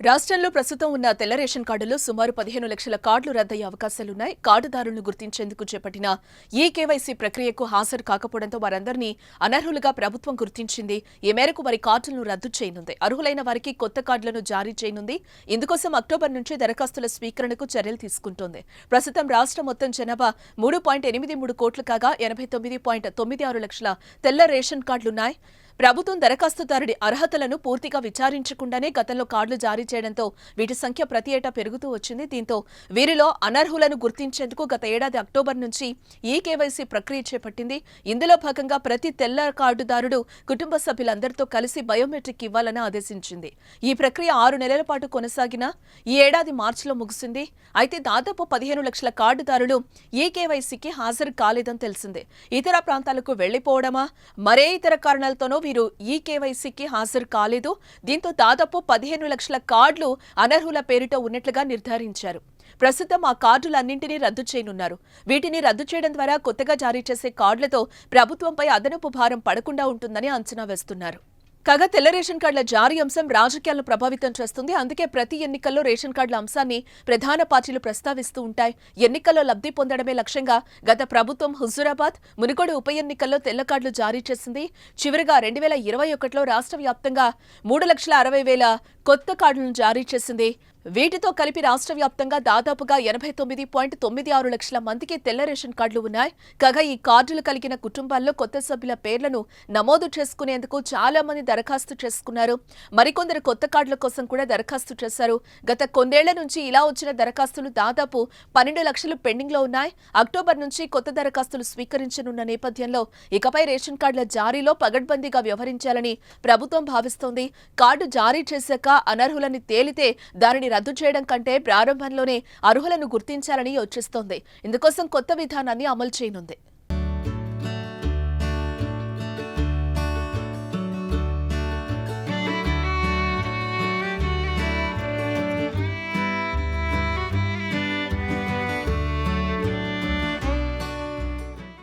రాష్ట్రంలో ప్రస్తుతం ఉన్న తెల్ల రేషన్ కార్డులో సుమారు పదిహేను లక్షల కార్డులు రద్దయ్యే అవకాశాలున్నాయి. కార్డుదారులను గుర్తించేందుకు చేపట్టిన ఈ కేవైసీ ప్రక్రియకు హాజరు కాకపోవడంతో వారందరినీ అనర్హులుగా ప్రభుత్వం గుర్తించింది. ఈ మేరకు వారి కార్డులను రద్దు చేయనుంది. అర్హులైన వారికి కొత్త కార్డులను జారీ చేయనుంది. ఇందుకోసం అక్టోబర్ నుంచి దరఖాస్తుల స్వీకరణకు చర్యలు తీసుకుంటోంది. ప్రస్తుతం రాష్ట్ర మొత్తం జనాభా మూడు పాయింట్ ఎనిమిది మూడు కోట్లు కాగా ఎనభై తొమ్మిది పాయింట్ తొమ్మిది ఆరు లక్షల తెల్ల రేషన్ కార్డులున్నాయి. ప్రభుత్వం దరఖాస్తుదారుడి అర్హతలను పూర్తిగా విచారించకుండానే గతంలో కార్డులు జారీ చేయడంతో వీటి సంఖ్య ప్రతి ఏటా పెరుగుతూ వచ్చింది. దీంతో వీరిలో అనర్హులను గుర్తించేందుకు గత ఏడాది అక్టోబర్ నుంచి ఈ కేవైసీ ప్రక్రియ చేపట్టింది. ఇందులో భాగంగా ప్రతి తెల్ల కార్డుదారుడు కుటుంబ సభ్యులందరితో కలిసి బయోమెట్రిక్ ఇవ్వాలని ఆదేశించింది. ఈ ప్రక్రియ ఆరు నెలల పాటు కొనసాగిన ఈ ఏడాది మార్చిలో ముగిసింది. అయితే దాదాపు పదిహేను లక్షల కార్డుదారులు ఈ కేవైసీకి హాజరు కాలేదని తెలిసింది. ఇతర ప్రాంతాలకు వెళ్ళిపోవడమా మరే ఇతర కారణాలతోనో వీరు ఈ కేవైసీకి హాజరు కాలేదు. దీంతో దాదాపు పదిహేను లక్షల కార్డులు అనర్హుల పేరిట ఉన్నట్లుగా నిర్ధారించారు. ప్రస్తుతం ఆ కార్డులన్నింటినీ రద్దు చేయనున్నారు. వీటిని రద్దు చేయడం ద్వారా కొత్తగా జారీ చేసే కార్డులతో ప్రభుత్వంపై అదనపు భారం పడకుండా ఉంటుందని అంచనా వేస్తున్నారు. కాగా తెల్ల రేషన్ కార్డుల జారీ అంశం రాజకీయాలను ప్రభావితం చేస్తుంది. అందుకే ప్రతి ఎన్నికల్లో రేషన్ కార్డుల అంశాన్ని ప్రధాన పార్టీలు ప్రస్తావిస్తూ ఉంటాయి. ఎన్నికల్లో లబ్ధి పొందడమే లక్ష్యంగా గత ప్రభుత్వం హుజూరాబాద్ మునుగోడు ఉప ఎన్నికల్లో తెల్ల కార్డులు జారీ చేసింది. చివరిగా రెండు వేల ఇరవై ఒకటిలో రాష్ట్ర వ్యాప్తంగా మూడు లక్షల అరవై వేల కొత్త కార్డులను జారీ చేసింది. వీటితో కలిపి రాష్ట్ర వ్యాప్తంగా దాదాపుగా ఎనభై తొమ్మిది పాయింట్ తొమ్మిది ఆరు లక్షల మందికి తెల్ల రేషన్ కార్డులు ఉన్నాయి. కాగా ఈ కార్డులు కలిగిన కుటుంబాల్లో కొత్త సభ్యుల పేర్లను నమోదు చేసుకునేందుకు చాలా మంది దరఖాస్తు చేసుకున్నారు. మరికొందరు కొత్త కార్డుల కోసం కూడా దరఖాస్తు చేశారు. గత కొందేళ్ళ నుంచి ఇలా వచ్చిన దరఖాస్తులు దాదాపు పన్నెండు లక్షలు పెండింగ్లో ఉన్నాయి. అక్టోబర్ నుంచి కొత్త దరఖాస్తులు స్వీకరించనున్న నేపథ్యంలో ఇకపై రేషన్ కార్డుల జారీలో పగడ్బందీగా వ్యవహరించాలని ప్రభుత్వం భావిస్తోంది. కార్డు జారీ చేశాక అనర్హులని తేలితే దానిని రద్దు చేయడం కంటే ప్రారంభంలోనే అర్హులను గుర్తించాలని యోచిస్తోంది. ఇందుకోసం కొత్త విధానాన్ని అమలు చేయనుంది.